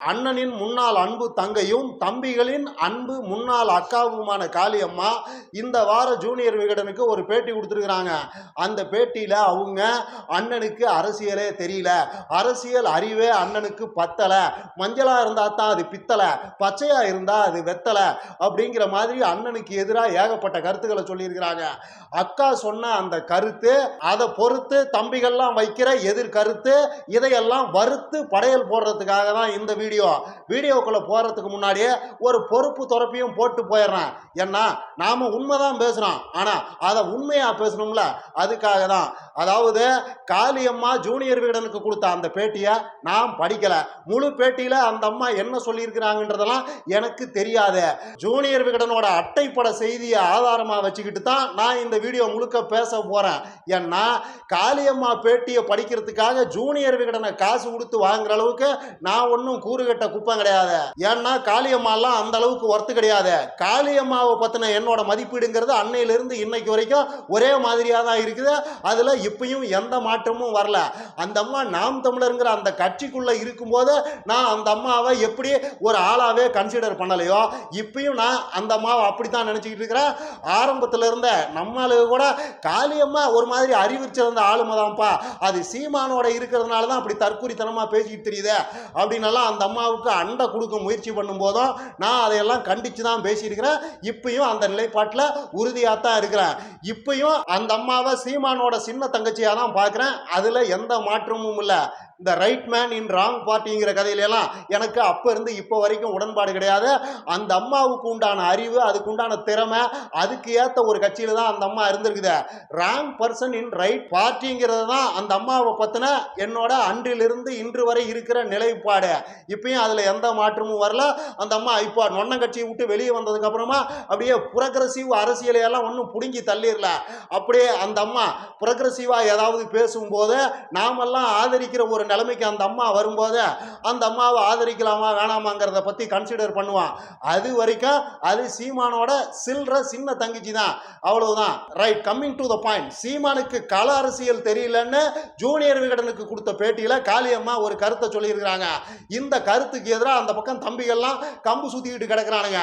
அண்ணனின் முன்னாள் அன்பு தங்கையும் தம்பிகளின் அன்பு முன்னாள் அக்காவுமான காளியம்மா இந்த வார ஜூனியர் விகடனுக்கு ஒரு பேட்டி கொடுத்துருக்குறாங்க. அந்த பேட்டியில் அவங்க அண்ணனுக்கு அரசியலே தெரியல. அரசியல் அறிவே அண்ணனுக்கு பத்தலை. மஞ்சளாக இருந்தால் தான் அது பித்தலை. பச்சையாக இருந்தால் அது வெத்தலை. அப்படிங்கிற மாதிரி அண்ணனுக்கு எதிராக ஏகப்பட்ட கருத்துக்களை சொல்லியிருக்கிறாங்க. அக்கா சொன்ன அந்த கருத்து அதை பொறுத்து தம்பிகள்லாம் வைக்கிற எதிர்கருத்து இதையெல்லாம் வறுத்து படையல் போடுறதுக்காக தான் இந்த வீடியோ வீடியோ. வீடியோக்குள்ளே போகிறதுக்கு முன்னாடியே ஒரு பொறுப்பு துறப்பையும் போட்டு போயிடுறேன். ஏன்னா நாம் உண்மைதான் பேசுகிறோம் ஆனால் அதை உண்மையாக பேசணும்ல? அதுக்காக தான் அதாவது காளியம்மா ஜூனியர் வீடனுக்கு கொடுத்த அந்த பேட்டியை நான் படிக்கலை. முழு பேட்டியில் அந்த அம்மா என்ன சொல்லியிருக்கிறாங்கன்றதெல்லாம் எனக்கு தெரியாது. ஜூனியர் விகடனோட அட்டைப்பட செய்தியை ஆதாரமாக வச்சுக்கிட்டு தான் நான் இந்த வீடியோ முழுக்க பேச போகிறேன் ஏன்னா காளியம்மா பேட்டியை படிக்கிறதுக்காக ஜூனியர் விகடனை காசு கொடுத்து வாங்குற அளவுக்கு நான் ஒன்றும் கூறுகட்ட குப்பம் கிடையாது. ஏன்னா காளியம்மாலாம் அந்த அளவுக்கு ஒர்த்து கிடையாது. காளியம்மாவை பற்றின என்னோட மதிப்பீடுங்கிறது அன்னையிலிருந்து இன்னைக்கு வரைக்கும் ஒரே மாதிரியாக தான் இருக்குது. அதில் இப்பயும் எந்த மாற்றமும் வரல. அந்த அம்மா நாம் தமிழருங்கிற அந்த கட்சிக்குள்ளே இருக்கும்போது நான் அந்த அம்மாவை எப்படி ஒரு ஆளாவே கன்சிடர் பண்ணலையோ இப்பயும் நான் அந்த அம்மாவை அப்படி தான் நினச்சிக்கிட்டு இருக்கிறேன். ஆரம்பத்தில் இருந்த நம்மளுக்கு கூட காளியம்மா ஒரு மாதிரி அறிவிச்சிருந்த ஆளுமை தான்ப்பா அது சீமானோட இருக்கிறதுனால தான் அப்படி தற்குறித்தனமாக பேசிக்கிட்டு தெரியுது. அப்படின்னெல்லாம் அந்த அம்மாவுக்கு அண்டை கொடுக்க முயற்சி பண்ணும்போதும் நான் அதையெல்லாம் கண்டித்து தான் பேசியிருக்கிறேன். இப்பயும் அந்த நிலைப்பாட்டில் உறுதியாக தான் இருக்கிறேன். இப்பயும் அந்த அம்மாவை சீமானோட சின்ன தங்கச்சியாக தான் பார்க்குறேன். அதில் எந்த மாற்றமும் இல்லை. இந்த ரைட் மேன் இன் ராங் பார்ட்டிங்கிற கதையிலெல்லாம் எனக்கு அப்போ இருந்து இப்போ வரைக்கும் உடன்பாடு கிடையாது. அந்த அம்மாவுக்கு உண்டான அறிவு அதுக்கு உண்டான திறமை அதுக்கு ஏற்ற ஒரு கட்சியில் தான் அந்த அம்மா இருந்திருக்குது. ராங் பர்சன் இன் ரைட் பார்ட்டிங்கிறது தான் அந்த அம்மாவை பற்றின என்னோட அன்றிலிருந்து இன்று வரை இருக்கிற நிலைப்பாடு. இப்பயும் அதில் எந்த மாற்றமும் வரல. அந்த அம்மா இப்போ நொன்ன கட்சியை விட்டு வெளியே வந்ததுக்கப்புறமா அப்படியே புரக்ரசிவ் அரசியலையெல்லாம் ஒன்றும் பிடுங்கி தள்ளிடல. அப்படியே அந்த அம்மா புரக்ரசிவாக ஏதாவது பேசும்போது நாமெல்லாம் ஆதரிக்கிற ஒரு நிலைமைக்கு அந்த அம்மா வரும்போது அந்த அம்மாவை ஆதரிக்கலாமா வேணாமாங்கிறத பற்றி கன்சிடர் பண்ணுவான். அது வரைக்கும் அது சீமானோட சில்ற சின்ன தங்கச்சி தான். அவ்வளவுதான். Right coming to the point சீமானுக்கு கள அரசியல் தெரியலன்னு ஜூனியர் விகடனுக்கு கொடுத்த பேட்டியில் காளியம்மா ஒரு கருத்தை சொல்லியிருக்கிறாங்க. இந்த கருத்துக்கு எதிராக அந்த பக்கம் தம்பிகள்லாம் கம்பு சுற்றிக்கிட்டு கிடக்குறானுங்க.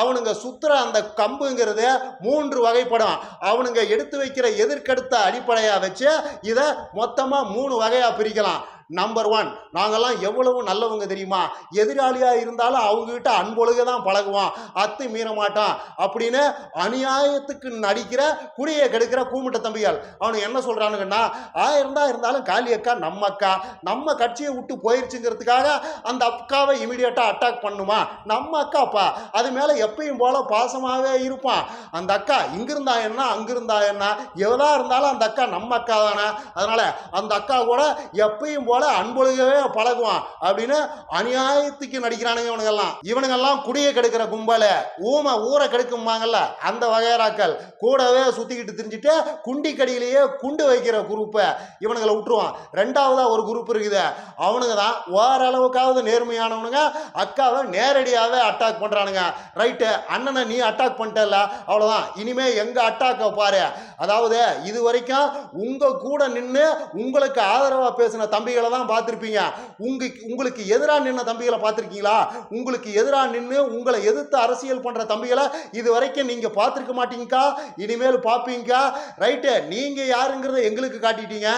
அவனுங்க சுற்றுற அந்த கம்புங்கிறது மூன்று வகைப்படும். அவனுங்க எடுத்து வைக்கிற எதிர்கடுத்த அடிப்படையாக வச்சு இதை மொத்தமாக மூணு வகையாக பிரிக்கலாம். நம்பர் ஒன் நாங்கெல்லாம் எவ்வளவு நல்லவங்க தெரியுமா? எதிராளியாக இருந்தாலும் அவங்ககிட்ட அன்பொழுக தான் பழகுவோம் அத்து மீற மாட்டான் அப்படின்னு அநியாயத்துக்கு நடிக்கிற குடியை கெடுக்கிற கூமுட்ட தம்பிகள் அவனு என்ன சொல்கிறானுங்கன்னா ஆயிரம் தான் இருந்தாலும் காளி அக்கா நம்ம அக்கா. நம்ம கட்சியை விட்டு போயிருச்சுங்கிறதுக்காக அந்த அக்காவை இமீடியட்டாக அட்டாக் பண்ணுமா? நம்ம அக்காப்பா. அது மேலே எப்பயும் போல பாசமாகவே இருப்பான். அந்த அக்கா இங்கிருந்தா என்ன அங்கிருந்தா என்ன? எவ்வளோ இருந்தாலும் அந்த அக்கா நம்ம அக்கா தானே. அதனால் அந்த அக்கா கூட எப்பயும் போல அன்பொழுகவே பழகுவான் அப்படின்னு அநியாயத்துக்கு நடிக்கிறானுங்க இவனுங்கெல்லாம். இவனுங்கெல்லாம் குடியை கெடுக்கிற கும்பல ஊமை ஊரை கெடுக்குமாங்கல்ல அந்த வகையராக்கள். கூடவே சுத்திக்கிட்டு திரிஞ்சுட்டு குண்டி கடியிலேயே குண்டு வைக்கிற குரூப்பை இவனுங்களை விட்டுருவான். ரெண்டாவதா ஒரு குரூப் இருக்குது. அவனுங்க தான் ஓரளவுக்காவது நேர்மையானவனுங்க அக்காவை நேரடியாகவே அட்டாக் பண்ணுறானுங்க ரைட்டு அண்ணனை நீ அட்டாக் பண்ணிட்டல அவ்வளோதான் இனிமே எங்க அட்டாக்கை பாரு. அதாவது இது வரைக்கும் உங்க கூட நின்று உங்களுக்கு ஆதரவாக பேசின தம்பிகளை தான் பார்த்துருப்பீங்க. உங்க உங்களுக்கு எதிராக நின்ன தம்பிகளை பார்த்துருக்கீங்களா? உங்களுக்கு எதிராக நின்று உங்களை எதிர்த்து அரசியல் பண்ணுற தம்பிகளை இது வரைக்கும் நீங்கள் பார்த்துருக்க மாட்டீங்கக்கா? இனிமேல் பார்ப்பீங்கக்கா? ரைட்டு நீங்கள் யாருங்கிறத எங்களுக்கு காட்டிட்டீங்க.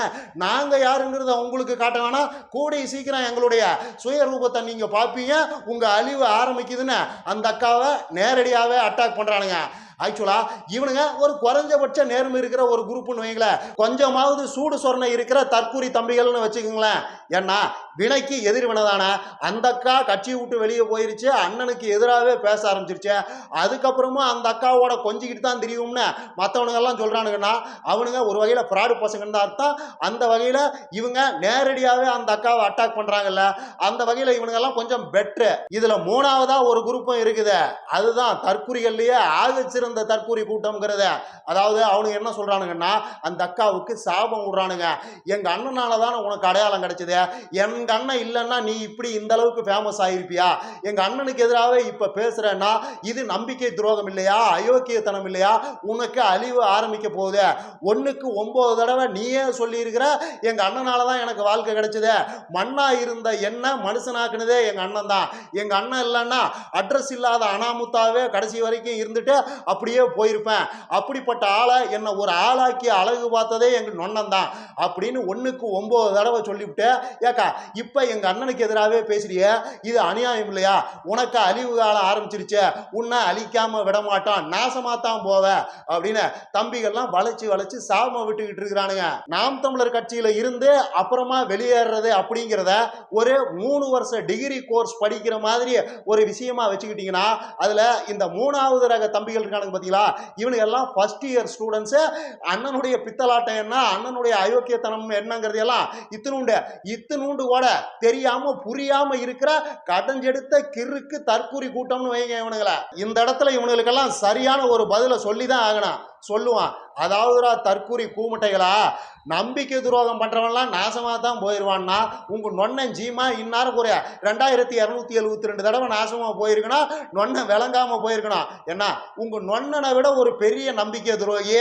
நாங்கள் யாருங்கிறத உங்களுக்கு காட்ட வேணாம் கூடிய சீக்கிரம் எங்களுடைய சுயரூபத்தை நீங்கள் பார்ப்பீங்க. உங்கள் அழிவு ஆரம்பிக்குதுன்னு அந்த அக்காவை நேரடியாகவே அட்டாக் பண்ணுறானுங்க ஆக்சுவலாக இவனுங்க ஒரு குறைஞ்சபட்ச நேர்மை இருக்கிற ஒரு குரூப்னு வைங்களேன் கொஞ்சமாவது சூடு சொரணை இருக்கிற தற்கூரி தம்பிகள்னு வச்சுக்கோங்களேன். ஏன்னா வினைக்கு எதிர்வினதான அந்த அக்கா கட்சியை விட்டு வெளியே போயிருச்சு அண்ணனுக்கு எதிராகவே பேச ஆரம்பிச்சிருச்சு. அதுக்கப்புறமா அந்த அக்காவோட கொஞ்சிக்கிட்டு தான் தெரியும்னு மற்றவனுங்கெல்லாம் சொல்கிறானுங்கன்னா அவனுங்க ஒரு வகையில் ஃப்ராடு பசங்கன்னு தான் அர்த்தம். அந்த வகையில் இவங்க நேரடியாகவே அந்த அக்காவை அட்டாக் பண்ணுறாங்கல்ல அந்த வகையில் இவனுங்கெல்லாம் கொஞ்சம் பெட்ரு இதில் மூணாவதாக ஒரு குரூப்பும் இருக்குது. அதுதான் தற்கூரிகள்லேயே ஆகச்சிறந்த தற்கூரி கூட்டம்ங்கிறத. அதாவது அவனுங்க என்ன சொல்கிறானுங்கன்னா அந்த அக்காவுக்கு சாபம் விடுறானுங்க. எங்கள் அண்ணனால தானே உனக்கு அடையாளம் கிடைச்சது. என் எங்க அண்ணன் இல்லைன்னா நீ இப்படி இந்த அளவுக்கு ஃபேமஸ் ஆயிருப்பியா? எங்க அண்ணனுக்கு எதிராகவே இப்ப பேசுறேன்னா இது நம்பிக்கை துரோகம் இல்லையா? அயோக்கியத்தனம் இல்லையா? உனக்கு அழிவு ஆரம்பிக்க போகுது. ஒன்றுக்கு ஒன்பது தடவை நீயே சொல்லியிருக்கிற எங்க அண்ணனால தான் எனக்கு வாழ்க்கை கிடைச்சது. மண்ணா இருந்த என்ன மனுஷனாக்குனதே எங்க அண்ணன் தான். எங்க அண்ணன் இல்லைன்னா அட்ரஸ் இல்லாத அனாமுத்தாவே கடைசி வரைக்கும் இருந்துட்டு அப்படியே போயிருப்பேன். அப்படிப்பட்ட ஆளை என்னை ஒரு ஆளாக்கி அழகு பார்த்ததே எங்க நொண்ணன் தான். அப்படின்னு ஒன்றுக்கு ஒன்பது தடவை சொல்லிவிட்டு ஏக்கா இப்ப எங்க அண்ணனுக்கு எதிராகவே பேசுறிய இது அநியாயம் இல்லையா? உனக்கு அழிவு காலம் ஆரம்பிச்சிருச்சு உன்னை அழிக்காம விட மாட்டான் நாசமா தான் போவ அப்படின்னு தம்பிகள்லாம் வளைச்சு வளைச்சு சாம விட்டுக்கிட்டு இருக்கிறானுங்க. நாம் தமிழர் கட்சியில இருந்து அப்புறமா வெளியேறது அப்படிங்கிறத ஒரு மூணு வருஷ டிகிரி கோர்ஸ் படிக்கிற மாதிரி ஒரு விஷயமா வச்சுக்கிட்டீங்கன்னா அதுல இந்த மூணாவது ரக தம்பிகள் இருக்கானுங்க பாத்தீங்களா? இவனுங்க எல்லாம் ஃபர்ஸ்ட் இயர் ஸ்டூடெண்ட்ஸ் அண்ணனுடைய பித்தலாட்டம் என்ன அண்ணனுடைய அயோக்கியத்தனம் என்னங்கிறது எல்லாம் இத்தினூண்டு இத்தினூண்டு கூட தெரியாம புரியாம இருக்கிற கடஞ்செடுத்த கிறுக்கு தற்கூரி கூட்டம்னு வைங்க இவனுங்களை. இந்த இடத்துல இவனுங்களுக்கெல்லாம் சரியான ஒரு பதிலை சொல்லி தான் ஆகணும். சொல்லுவான். அதாவதுடா தற்கூரி கூமுட்டைகளா? நம்பிக்கை துரோகம் பண்றவன்லாம் நாசமாக தான் போயிடுவான்னா உங்கள் நொண்ணன் ஜீமா இந்நேரம் ஒரு ரெண்டாயிரத்தி இரநூத்தி எழுபத்தி ரெண்டு தடவை நாசமாக போயிருக்கணும் நொண்ணன் விளங்காமல் போயிருக்கணும் என்ன உங்கள் நொண்ணனை விட ஒரு பெரிய நம்பிக்கை துரோகி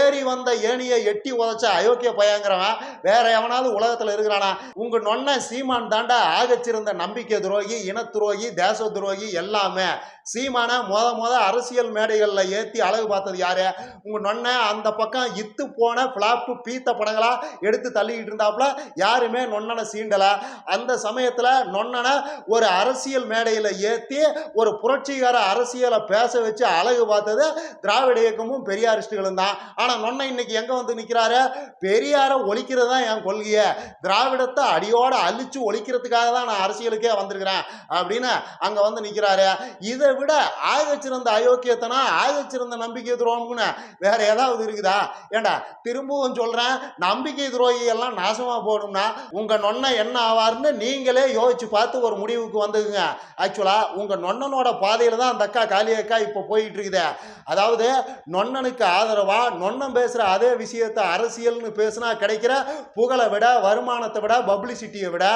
ஏறி வந்த ஏனியை எட்டி உதச்ச அயோக்கிய பயங்கிறவன் வேற எவனாவது உலகத்தில் இருக்கிறானா? உங்கள் நொண்ணன் சீமான் தாண்டா ஆகச்சிருந்த நம்பிக்கை துரோகி இன துரோகி தேச துரோகி எல்லாமே. சீமானை மொத மொத அரசியல் மேடைகளில் ஏற்றி அழகு பார்த்தது யாரு? உங்க நொண்ண அந்த பக்கம் இத்து போன ஃப்ளாப்பு பீத்த படங்களா எடுத்து தள்ளிக்கிட்டு இருந்தாப்புல. யாருமே நொன்னனை சீண்டலை. அந்த சமயத்தில் நொன்னனை ஒரு அரசியல் மேடையில் ஏற்றி ஒரு புரட்சிகர அரசியலை பேச வச்சு அழகு பார்த்தது திராவிட இயக்கமும் பெரியாரிஸ்டுகளும் தான். ஆனால் நொன்ன இன்னைக்கு எங்கே வந்து நிற்கிறாரு பெரியாரை ஒழிக்கிறது தான் என் கொள்கையை. திராவிடத்தை அடியோடு அழிச்சு ஒழிக்கிறதுக்காக தான் நான் அரசியலுக்கே வந்திருக்கிறேன் அப்படின்னு அங்கே வந்து நிற்கிறாரு இதை விட ஆகச்சிறந்த அயோக்கியத்தனா சிறந்த நம்பிக்கை துரோகம்னு வேற ஏதாவது இருக்குதா? ஏண்டா திரும்பவும் சொல்றேன் நம்பிக்கை துரோகி எல்லாம் நாசமா போகணும்னா உங்க நொண்ணை என்ன ஆவார்னு நீங்களே யோசிச்சு பார்த்து ஒரு முடிவுக்கு வந்துக்குங்க. ஆக்சுவலா உங்க நொண்ணனோட பாதையில தான் அந்த அக்கா காளி அக்கா இப்போ போயிட்டு இருக்குது அதாவது நொண்ணனுக்கு ஆதரவா நொண்ணன் பேசுற அதே விஷயத்தை அரசியல்னு பேசினா கிடைக்கிற புகழை விட வருமானத்தை விட பப்ளிசிட்டியை விட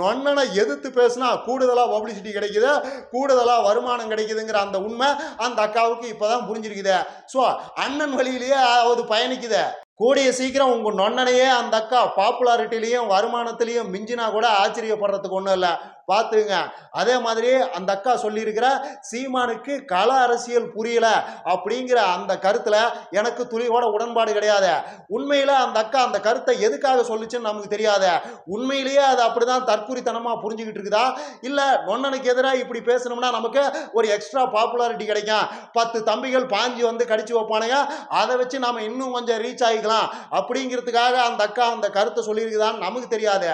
நொண்ணனை எதிர்த்து பேசினா கூடுதலா பப்ளிசிட்டி கிடைக்குது கூடுதலா வருமானம் கிடைக்குதுங்கிற அந்த உண்மை அந்த அக்காவுக்கு இப்பதான் புரிஞ்சிருக்குது. ஸோ அண்ணன் வழியிலேயே அது பயணிக்குது. கூடிய சீக்கிரம் உங்க நொன்னனையே அந்த அக்கா பாப்புலாரிட்டிலையும் வருமானத்திலையும் மிஞ்சினா கூட ஆச்சரியப்படுறதுக்கு ஒன்றும் இல்லை. பார்த்துங்க அதே மாதிரி அந்த அக்கா சொல்லியிருக்கிற சீமானுக்கு கள அரசியல் புரியல அப்படிங்கிற அந்த கருத்தில் எனக்கு துளியோட உடன்பாடு கிடையாது. உண்மையில் அந்த அக்கா அந்த கருத்தை எதுக்காக சொல்லுச்சுன்னு நமக்கு தெரியாது. உண்மையிலேயே அது அப்படிதான் தற்குறித்தனமாக புரிஞ்சுக்கிட்டு இருக்குதா? இல்லை நொன்னனுக்கு எதிராக இப்படி பேசணும்னா நமக்கு ஒரு எக்ஸ்ட்ரா பாப்புலாரிட்டி கிடைக்கும். பத்து தம்பிகள் பாஞ்சி வந்து கடிச்சு வைப்பானுங்க. அதை வச்சு நம்ம இன்னும் கொஞ்சம் ரீச் ஆகிக்கலாம். அப்படிங்கிறதுக்காக அந்த அக்கா அந்த கருத்தை சொல்லியிருக்குதான்னு நமக்கு தெரியாது.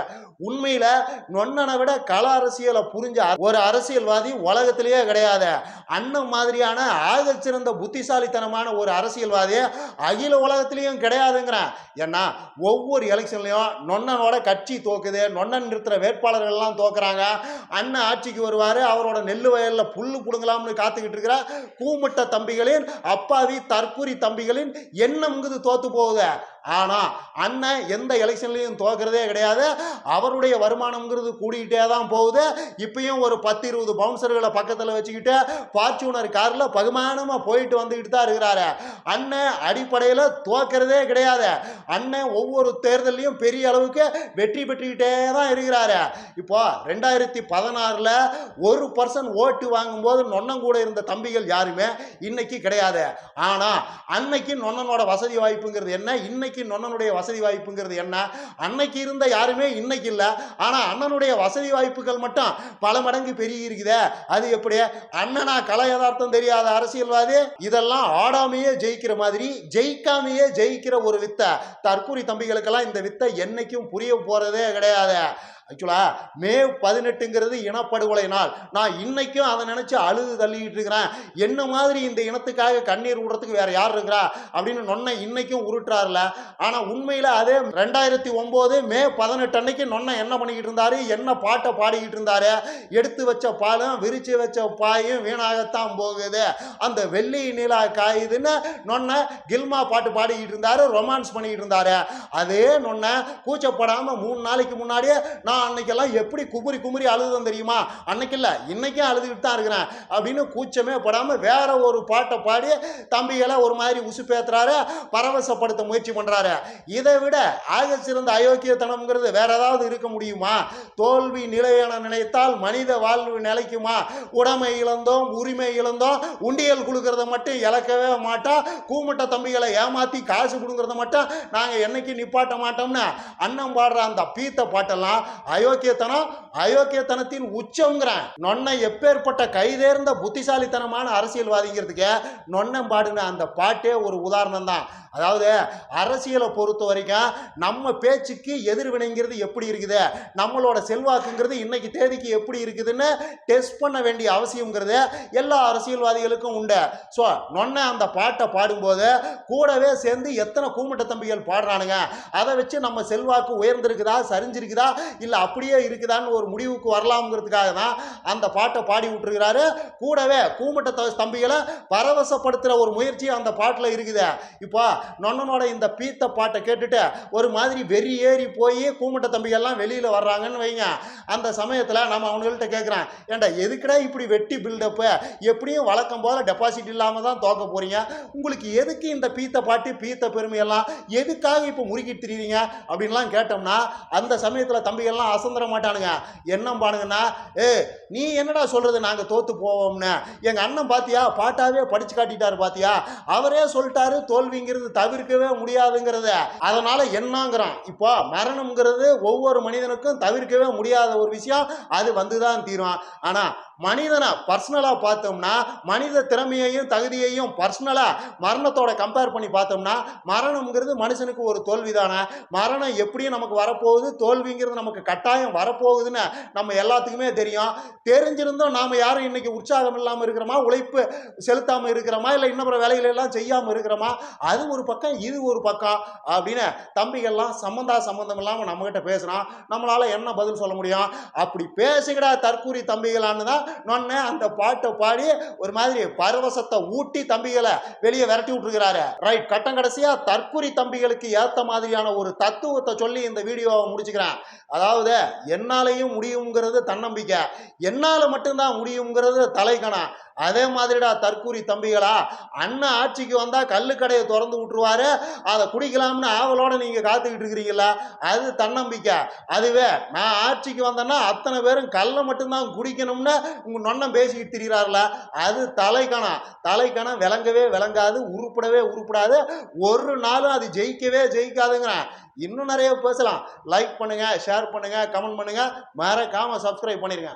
உண்மையில் நொன்னனை விட கள அரசியலை புரிஞ்ச ஒரு அரசியல்வாதி உலகத்திலேயே கிடையாது அண்ணன் மாதிரியான ஆகச்சிறந்த புத்திசாலித்தனமான ஒரு அரசியல்வாதி அகில உலகத்திலையும் கிடையாதுங்கிறேன். ஏன்னா ஒவ்வொரு எலெக்ஷன்லையும் நொண்ணனோட கட்சி தோக்குது நொண்ணன் நிறுத்துற வேட்பாளர்கள் எல்லாம் தோக்குறாங்க. அண்ணன் ஆட்சிக்கு வருவார் அவரோட நெல்லு வயலில் புல்லு புடுங்கலாம்னு காத்துக்கிட்டு இருக்கிற கூமுட்ட தம்பிகளின் அப்பாவி தற்கூரி தம்பிகளின் எண்ணம்ங்கிறது தோத்து போகுது. ஆனால் அண்ணன் எந்த எலெக்ஷன்லையும் தோக்குறதே கிடையாது. அவருடைய வருமானம்ங்கிறது கூடிக்கிட்டே தான் போகுது. இப்பயும் ஒரு பத்து இருபது பவுன்சர்களை பக்கத்தில் வச்சுக்கிட்டு ஃபார்ச்சூனர் காரில் பகுமானமாக போயிட்டு வந்துக்கிட்டு தான் இருக்கிறாரு. அண்ணன் அடிப்படையில் தோக்கிறதே கிடையாது. அண்ணன் ஒவ்வொரு தேர்தலையும் பெரிய அளவுக்கு வெற்றி பெற்றுக்கிட்டே தான் இருக்கிறாரு. இப்போ ரெண்டாயிரத்தி பதினாறில் ஒரு பர்சன்ட் ஓட்டு வாங்கும்போது நொன்னம் கூட இருந்த தம்பிகள் யாருமே இன்னைக்கு கிடையாது. ஆனால் அன்னைக்கு நொன்னனோட வசதி வாய்ப்புங்கிறது என்ன? இன்னைக்கு நொண்ணனுடைய வசதி வாய்ப்புங்கிறது என்ன? அன்னைக்கு இருந்த யாருமே இன்னைக்கு இல்லை. ஆனால் அண்ணனுடைய வசதி வாய்ப்புகள் மட்டும் பல மடங்கு பெருகி இருக்குதே அது எப்படி? அண்ணனா கலை யதார்த்தம் தெரியாத அரசியல்வாதி? இதெல்லாம் ஆடாமையே ஜெயிக்கிற மாதிரி ஜெயிக்காமையே ஜெயிக்கிற ஒரு வித்தை. தற்கூரி தம்பிகளுக்கெல்லாம் இந்த வித்தை என்னைக்கும் புரிய போறதே கிடையாது. ஆக்சுவலா மே பதினெட்டுங்கிறது இனப்படுகொலை நாள் நான் இன்னைக்கும் அதை நினச்சி அழுது தள்ளிக்கிட்டு இருக்கிறேன். என்ன மாதிரி இந்த இனத்துக்காக கண்ணீர் விடுறதுக்கு வேற யார் இருக்கிறா அப்படின்னு நொன்னை இன்னைக்கும் உருட்டுறாருல. ஆனால் உண்மையில் அதே ரெண்டாயிரத்தி ஒம்போது மே பதினெட்டு அன்னைக்கு நொன்னை என்ன பண்ணிக்கிட்டு இருந்தாரு? என்ன பாட்டை பாடிக்கிட்டு இருந்தாரு? எடுத்து வச்ச பாலும் விரிச்சு வச்ச பாயும் வீணாகத்தான் போகுது. அந்த வெள்ளி நிலா காயுதுன்னு நொன்னை கில்மா பாட்டு பாடிக்கிட்டு இருந்தாரு ரொமான்ஸ் பண்ணிக்கிட்டு இருந்தாரு. அதே நொன்னை கூச்சப்படாமல் மூணு நாளைக்கு முன்னாடியே நான் நான் அன்னைக்கெல்லாம் எப்படி குமுறி குமுறி அழுதுதான் தெரியுமா? அன்னைக்கு இல்லை இன்னைக்கும் அழுதுகிட்டு தான் இருக்கிறேன். அப்படின்னு கூச்சமே படாமல் வேற ஒரு பாட்டை பாடி தம்பிகளை ஒரு மாதிரி உசுப்பேத்துறாரு பரவசப்படுத்த முயற்சி பண்ணுறாரு இதை விட ஆக சிறந்த அயோக்கியத்தனம்ங்கிறது வேற ஏதாவது இருக்க முடியுமா? தோல்வி நிலையான நினைத்தால் மனித வாழ்வு நிலைக்குமா? உடைமை இழந்தோம் உரிமை இழந்தோம் உண்டியல் கொடுக்கறத மட்டும் இழக்கவே மாட்டோம் கூமுட்ட தம்பிகளை ஏமாத்தி காசு கொடுக்கறத மட்டும் நாங்கள் என்னைக்கு நிப்பாட்ட மாட்டோம்னு அண்ணன் பாடுற அந்த பீத்த பாட்டெல்லாம் அயோக்கியத்தனம் அயோக்கியத்தனத்தின் உச்சங்கிறேன் நொன்னை எப்பேற்பட்ட கைதேர்ந்த புத்திசாலித்தனமான அரசியல்வாதிங்கிறதுக்கு நொன்னம் பாடின அந்த பாட்டே ஒரு உதாரணம் தான் அதாவது அரசியலை பொறுத்த வரைக்கும் நம்ம பேச்சுக்கு எதிர்வினைங்கிறது எப்படி இருக்குது? நம்மளோட செல்வாக்குங்கிறது இன்னைக்கு தேதிக்கு எப்படி இருக்குதுன்னு டெஸ்ட் பண்ண வேண்டிய அவசியங்கிறது எல்லா அரசியல்வாதிகளுக்கும் உண்டு. ஸோ நொன்ன அந்த பாட்டை பாடும்போது கூடவே சேர்ந்து எத்தனை கூமட்ட தம்பிகள் பாடுறானுங்க? அதை வச்சு நம்ம செல்வாக்கு உயர்ந்திருக்குதா? சரிஞ்சிருக்குதா? இல்லை அப்படியே இருக்குதான்னு ஒரு முடிவுக்கு வரலாம்ங்கிறதுக்காக தான் அந்த பாட்டை பாடி விட்டுருக்கிறாரு. கூடவே கூமட்ட தம்பிகளை பரவசப்படுத்துகிற ஒரு முயற்சி அந்த பாட்டில் இருக்குது. இப்போ நொன்னனோட இந்த பீத்த பாட்டை கேட்டுட்டு ஒரு மாதிரி வெறி ஏறி போய் கூமுட்ட தம்பிகள்லாம் வெளியில் வர்றாங்கன்னு வைங்க. அந்த சமயத்தில் நம்ம அவனுங்கள்ட்ட கேட்குறேன் ஏன்டா எதுக்குடா இப்படி வெட்டி பில்டப்பு எப்படியும் வழக்கம் போல டெபாசிட் இல்லாமல் தான் தோக்க போகிறீங்க உங்களுக்கு எதுக்கு இந்த பீத்த பாட்டு பீத்த பெருமையெல்லாம்? எதுக்காக இப்போ முறுக்கிட்டு திரியுறீங்க? அப்படின்லாம் கேட்டோம்னா அந்த சமயத்தில் தம்பிகள்லாம் அசந்திர மாட்டானுங்க. என்ன பானுங்கன்னா ஏ நீ என்னடா சொல்கிறது நாங்கள் தோத்து போவோம்னு. எங்கள் அண்ணன் பாத்தியா? பாட்டாவே படிச்சு காட்டிட்டாரு பாத்தியா? அவரே சொல்லிட்டாரு தோல்விங்கிறது தவிர்க்கவே முடியாதுங்கிறத. அதனால என்னங்கிறான்? இப்போ மரணம்ங்கிறது ஒவ்வொரு மனிதனுக்கும் தவிர்க்கவே முடியாத ஒரு விஷயம். அது வந்து தான் தீரும். ஆனால் மனிதனை பர்சனலாக பார்த்தோம்னா மனித திறமையையும் தகுதியையும் பர்சனலாக மரணத்தோட கம்பேர் பண்ணி பார்த்தோம்னா மரணம்ங்கிறது மனுஷனுக்கு ஒரு தோல்வி தானே மரணம் எப்படியும் நமக்கு வரப்போகுது தோல்விங்கிறது நமக்கு கட்டாயம் வரப்போகுதுன்னு நம்ம எல்லாத்துக்குமே தெரியும். தெரிஞ்சிருந்தோம் நாம் யாரும் இன்னைக்கு உற்சாகம் இல்லாமல் இருக்கிறோமா? உழைப்பு செலுத்தாமல் இருக்கிறோமா? இல்லை இன்னும் வேலைகளெல்லாம் செய்யாமல் இருக்கிறோமா? அது ஒரு பக்கம் இது ஒரு பக்கம் அப்படின்னு தம்பிகள்லாம் சம்மந்தா சம்மந்தம் இல்லாமல் நம்மகிட்ட பேசுகிறான் நம்மளால் என்ன பதில் சொல்ல முடியும்? அப்படி பேசுகிற தற்கூரி தம்பிகளான்னு தான் நொன்ன அந்த பாட்டை பாடி ஒரு மாதிரி பரவசத்தை ஊட்டி தம்பிகளை வெளியே விரட்டி விட்டுருக்கிறாரு. ரைட் கட்டம் கடைசியா தற்குறி தம்பிகளுக்கு ஏத்த மாதிரியான ஒரு தத்துவத்தை சொல்லி இந்த வீடியோவை முடிச்சுக்கிறேன். அதாவது என்னாலையும் முடியுங்கிறது தன்னம்பிக்கை. என்னால மட்டும்தான் முடியுங்கிறது தலைக்கணம். அதே மாதிரிடா தற்கூரி தம்பிகளா அண்ணன் ஆட்சிக்கு வந்தா கல்லு கடையை திறந்து விட்டுருவாரு. அதை குடிக்கலாம்னு ஆவலோட நீங்க காத்துக்கிட்டு இருக்கிறீங்களா அது தன்னம்பிக்கை. அதுவே நான் ஆட்சிக்கு வந்தேன்னா அத்தனை பேரும் கல்லை மட்டும்தான் குடிக்கணும்னு உங்க நொன்னம் பேசிக்கிட்டு திரிகிறாருல அது தலைக்கணம். தலைக்கணம் விளங்கவே விளங்காது உருப்படவே உருப்படாது. ஒரு நாளும் அது ஜெயிக்கவே ஜெயிக்காதுங்கிறேன் இன்னும் நிறைய பேசலாம். லைக் பண்ணுங்க ஷேர் பண்ணுங்க கமெண்ட் பண்ணுங்க. மறக்காம சப்ஸ்கிரைப் பண்ணிருங்க.